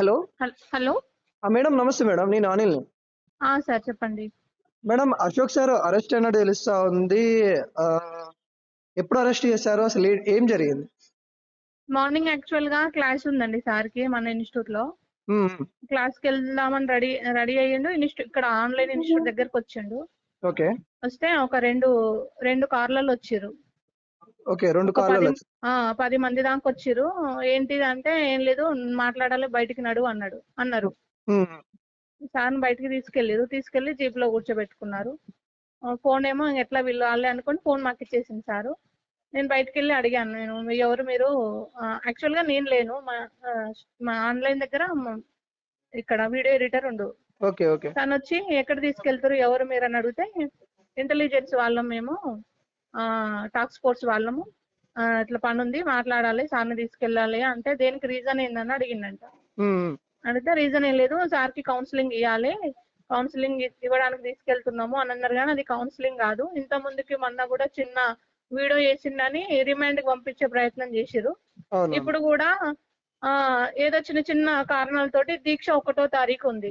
Hello? హల్- madam నమస్తే madam నేను అనిల్ని ఆ, సార్ చెప్పండి. మేడం అశోక్ సార్ అరెస్ట్ అయినట్టు తెలుస్తా ఉంది. ఎప్పుడు అరెస్ట్ చేశారు? అసలు ఏ- జరిగింది? మార్నింగ్ యాక్చువల్గా క్లాస్ ఉందండి సార్కి మన ఇన్స్టిట్యూట్లో. క్లాస్కి వెళ్దామని రెడీ రెడీ అయ్యిండు. ఇన్స్టిట్యూట్ ఇక్కడ ఆన్లైన్ ఇన్స్టిట్యూట్ దగ్గరకు వచ్చిండు. ఓకే. వస్తే ఒక రెండు రెండు కార్లలో వచ్చిర్రు. ఓకే రెండు కార్లలో పది మంది దాకా వచ్చిర్రు. ఏంటిది అంటే ఏం లేదు మాట్లాడాలి బయటికి నడు అన్నాడు అన్నారు. సార్ని బయటికి తీసుకెళ్ళారు తీసుకెళ్ళి జీప్లో కూర్చోబెట్టుకున్నారు ఫోన్ ఏమో ఎట్లా వీళ్ళు అనుకొని ఫోన్ మాకు ఇచ్చేసింది సారు. నేను బయటికి వెళ్ళి అడిగాను నేను "మీ ఎవరు మీరు? యాక్చువల్గా నేను లేను. మా ఆన్లైన్ దగ్గర ఇక్కడ వీడియో ఎడిటర్ ఉండు. Okay okay. తను వచ్చి ఎక్కడ తీసుకెళ్తారు ఎవరు మీరు? అని అడిగితే ఇంటెలిజెన్స్ వాళ్ళం మేము. టాస్క్ ఫోర్స్ వాళ్ళము. ఇట్లా పని ఉంది మాట్లాడాలి సార్ని తీసుకెళ్ళాలి అంటే దేనికి రీజన్ ఏందని అడిగిందంట. అడిగితే రీజన్ ఏం లేదు సార్కి కౌన్సిలింగ్ ఇవ్వాలి కౌన్సిలింగ్ ఇవ్వడానికి తీసుకెళ్తున్నాము అని అన్నారు కానీ అది కౌన్సిలింగ్ కాదు. ఇంత ముందుకి మొన్న కూడా చిన్న వీడియో చేసిందని రిమాండ్కి పంపించే ప్రయత్నం చేసిరు ఇప్పుడు కూడా ఆ ఏదో చిన్న చిన్న కారణాలతోటి దీక్ష ఒకటో తారీఖు ఉంది.